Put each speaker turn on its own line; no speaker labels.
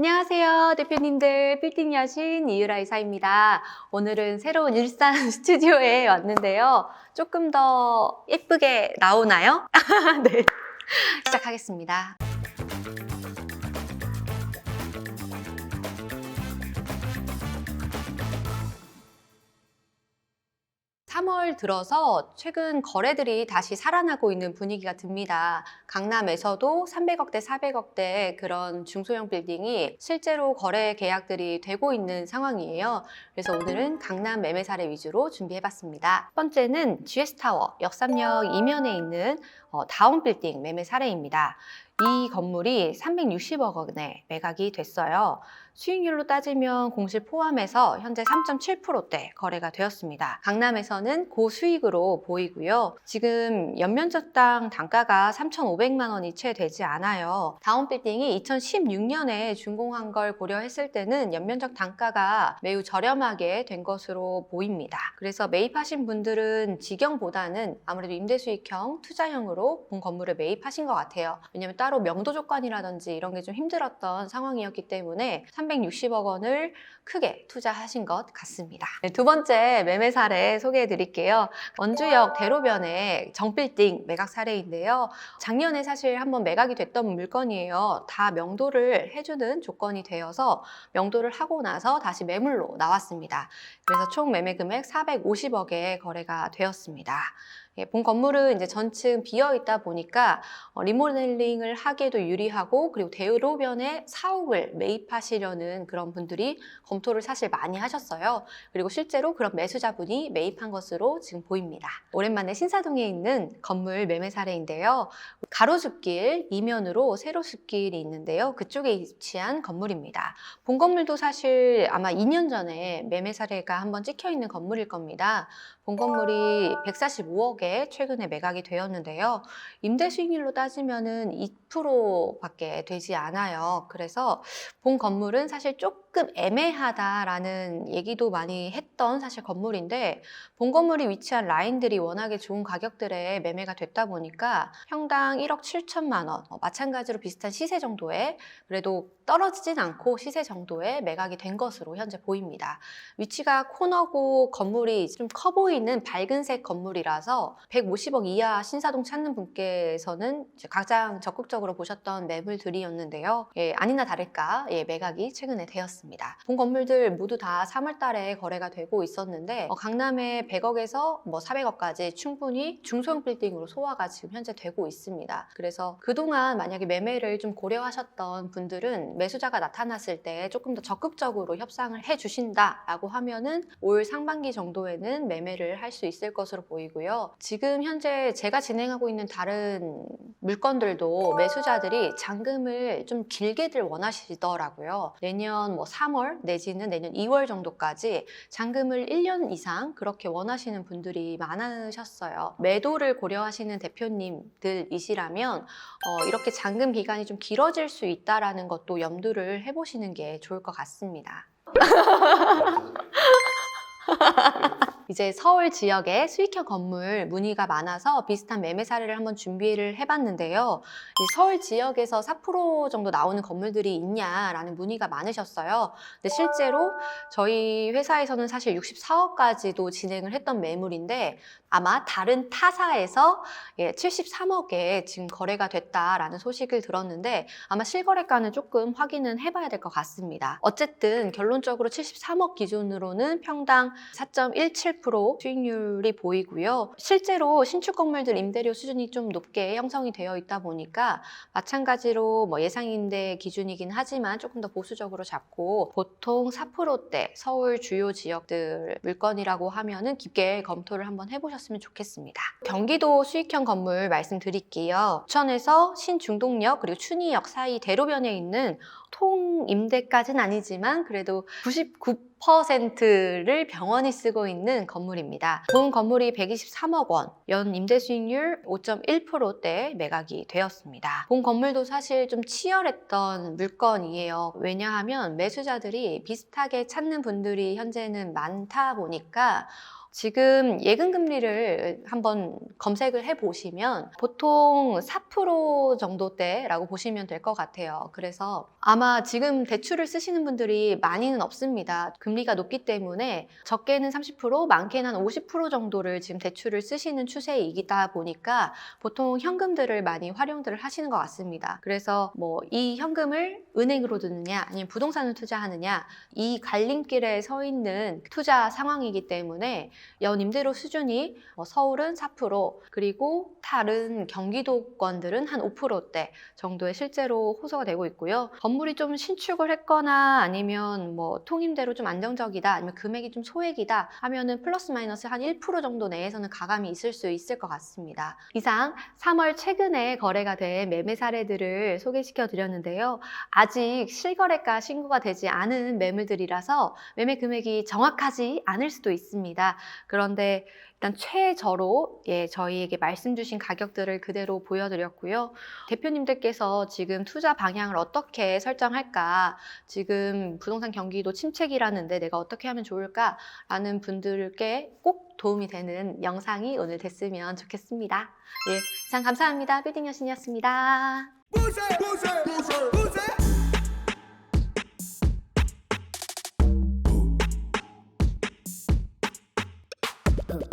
안녕하세요, 대표님들. 빌딩 여신 이유라 이사입니다. 오늘은 새로운 일산 스튜디오에 왔는데요. 조금 더 예쁘게 나오나요? 네. 시작하겠습니다. 3월 들어서 최근 거래들이 다시 살아나고 있는 분위기가 듭니다. 강남에서도 300억대, 400억대 그런 중소형 빌딩이 실제로 거래 계약들이 되고 있는 상황이에요. 그래서 오늘은 강남 매매 사례 위주로 준비해봤습니다. 첫 번째는 GS타워 역삼역 이면에 있는 어, 다운 빌딩 매매 사례입니다. 이 건물이 360억 원에 매각이 됐어요. 수익률로 따지면 공실 포함해서 현재 3.7%대 거래가 되었습니다. 강남에서는 고수익으로 보이고요. 지금 연면적당 단가가 3,500만 원이 채 되지 않아요. 다운빌딩이 2016년에 준공한 걸 고려했을 때는 연면적 단가가 매우 저렴하게 된 것으로 보입니다. 그래서 매입하신 분들은 직영보다는 아무래도 임대수익형, 투자형으로 본 건물을 매입하신 것 같아요. 왜냐면 따로 명도 조건이라든지 이런 게 좀 힘들었던 상황이었기 때문에 360억 원을 크게 투자하신 것 같습니다. 네, 두 번째 매매 사례 소개해 드릴게요. 원주역 대로변의 정빌딩 매각 사례인데요. 작년에 사실 한번 매각이 됐던 물건이에요. 다 명도를 해주는 조건이 되어서 명도를 하고 나서 다시 매물로 나왔습니다. 그래서 총 매매 금액 450억에 거래가 되었습니다. 예, 본 건물은 이제 전층 비어 있다 보니까 어, 리모델링을 하기에도 유리하고 그리고 대로변에 사옥을 매입하시려는 그런 분들이 검토를 사실 많이 하셨어요. 그리고 실제로 그런 매수자분이 매입한 것으로 지금 보입니다. 오랜만에 신사동에 있는 건물 매매 사례인데요. 가로수길 이면으로 세로수길이 있는데요. 그쪽에 위치한 건물입니다. 본 건물도 사실 아마 2년 전에 매매 사례가 한번 찍혀 있는 건물일 겁니다. 본 건물이 145억에 최근에 매각이 되었는데요. 임대 수익률로 따지면은 2%밖에 되지 않아요. 그래서 본 건물은 사실 조금 애매하다라는 얘기도 많이 했던 사실 건물인데 본 건물이 위치한 라인들이 워낙에 좋은 가격들에 매매가 됐다 보니까 평당 1억 7천만 원, 어, 마찬가지로 비슷한 시세 정도에 그래도 떨어지진 않고 시세 정도에 매각이 된 것으로 현재 보입니다. 위치가 코너고 건물이 좀 커 보이는 밝은색 건물이라서 150억 이하 신사동 찾는 분께서는 가장 적극적으로 보셨던 매물들이었는데요. 예, 아니나 다를까 예, 매각이 최근에 되었습니다. 본 건물들 모두 다 3월 달에 거래가 되고 있었는데 어, 강남에 100억에서 뭐 400억까지 충분히 중소형 빌딩으로 소화가 지금 현재 되고 있습니다. 그래서 그동안 만약에 매매를 좀 고려하셨던 분들은 매수자가 나타났을 때 조금 더 적극적으로 협상을 해 주신다라고 하면은 올 상반기 정도에는 매매를 할 수 있을 것으로 보이고요. 지금 현재 제가 진행하고 있는 다른 물건들도 매수자들이 잔금을 좀 길게들 원하시더라고요. 내년 뭐 3월 내지는 내년 2월 정도까지 잔금을 1년 이상 그렇게 원하시는 분들이 많으셨어요. 매도를 고려하시는 대표님들이시라면 어, 이렇게 잔금 기간이 좀 길어질 수 있다라는 것도 염두를 해보시는 게 좋을 것 같습니다. 이제 서울 지역에 수익형 건물 문의가 많아서 비슷한 매매 사례를 한번 준비를 해봤는데요. 이 서울 지역에서 4% 정도 나오는 건물들이 있냐라는 문의가 많으셨어요. 근데 실제로 저희 회사에서는 사실 64억까지도 진행을 했던 매물인데 아마 다른 타사에서 예, 73억에 지금 거래가 됐다라는 소식을 들었는데 아마 실거래가는 조금 확인은 해봐야 될 것 같습니다. 어쨌든 결론적으로 73억 기준으로는 평당 4.17% 수익률이 보이고요. 실제로 신축 건물들 임대료 수준이 좀 높게 형성이 되어 있다 보니까 마찬가지로 뭐 예상 임대 기준이긴 하지만 조금 더 보수적으로 잡고 보통 4%대 서울 주요 지역들 물건이라고 하면은 깊게 검토를 한번 해보셨으면 좋겠습니다. 경기도 수익형 건물 말씀드릴게요. 부천에서 신중동역 그리고 춘희역 사이 대로변에 있는 통 임대까지는 아니지만 그래도 99% 를 병원이 쓰고 있는 건물입니다. 본 건물이 123억 원, 연 임대 수익률 5.1%대 매각이 되었습니다. 본 건물도 사실 좀 치열했던 물건이에요. 왜냐하면 매수자들이 비슷하게 찾는 분들이 현재는 많다 보니까 지금 예금 금리를 한번 검색을 해 보시면 보통 4% 정도대라고 보시면 될 것 같아요. 그래서 아마 지금 대출을 쓰시는 분들이 많이는 없습니다. 금리가 높기 때문에 적게는 30%, 많게는 한 50% 정도를 지금 대출을 쓰시는 추세이기다 보니까 보통 현금들을 많이 활용들을 하시는 것 같습니다. 그래서 뭐 이 현금을 은행으로 두느냐 아니면 부동산을 투자하느냐 이 갈림길에 서 있는 투자 상황이기 때문에 연 임대료 수준이 뭐 서울은 4% 그리고 다른 경기도권들은 한 5%대 정도의 실제로 호소가 되고 있고요. 건물이 좀 신축을 했거나 아니면 뭐 통임대로 좀 안정적이다 아니면 금액이 좀 소액이다 하면은 플러스 마이너스 한 1% 정도 내에서는 가감이 있을 수 있을 것 같습니다. 이상 3월 최근에 거래가 된 매매 사례들을 소개시켜 드렸는데요. 아직 실거래가 신고가 되지 않은 매물들이라서 매매 금액이 정확하지 않을 수도 있습니다. 그런데 일단 최저로 예, 저희에게 말씀 주신 가격들을 그대로 보여드렸고요. 대표님들께서 지금 투자 방향을 어떻게 설정할까, 지금 부동산 경기도 침체기라는데 내가 어떻게 하면 좋을까라는 분들께 꼭 도움이 되는 영상이 오늘 됐으면 좋겠습니다. 예, 이상 감사합니다. 빌딩 여신이었습니다.
Bouger, bouger, bouger, bouger.